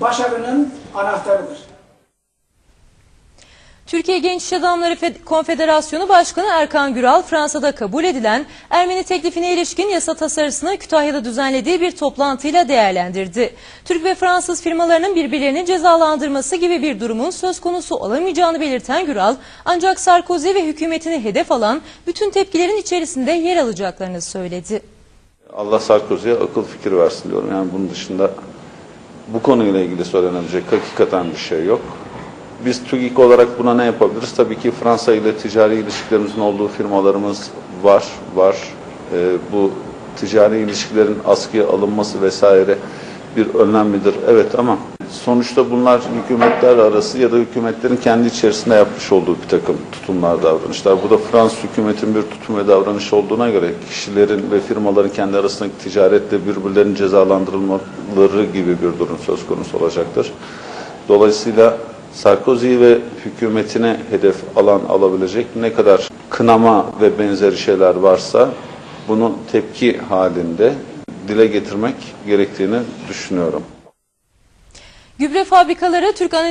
başarının anahtarıdır. Türkiye Genç İş Adamları Fe- Konfederasyonu Başkanı Erkan Güral, Fransa'da kabul edilen Ermeni teklifine ilişkin yasa tasarısını Kütahya'da düzenlediği bir toplantıyla değerlendirdi. Türk ve Fransız firmalarının birbirlerini cezalandırması gibi bir durumun söz konusu olamayacağını belirten Güral, ancak Sarkozy ve hükümetini hedef alan bütün tepkilerin içerisinde yer alacaklarını söyledi. Allah Sarkozy'ye akıl fikir versin diyorum. Yani bunun dışında bu konuyla ilgili söylenebilecek hakikaten bir şey yok. Biz TÜGİK olarak buna ne yapabiliriz? Tabii ki Fransa ile ticari ilişkilerimizin olduğu firmalarımız var, var. Ee, bu ticari ilişkilerin askıya alınması vesaire bir önlem midir? Evet ama sonuçta bunlar hükümetler arası ya da hükümetlerin kendi içerisinde yapmış olduğu bir takım tutumlar, davranışlar. Bu da Fransız hükümetin bir tutum ve davranış olduğuna göre kişilerin ve firmaların kendi arasındaki ticarette birbirlerinin cezalandırılmaları gibi bir durum söz konusu olacaktır. Dolayısıyla Sarkozy ve hükümetine hedef alan alabilecek ne kadar kınama ve benzeri şeyler varsa bunu tepki halinde dile getirmek gerektiğini düşünüyorum. Gübre fabrikaları Türk Anonim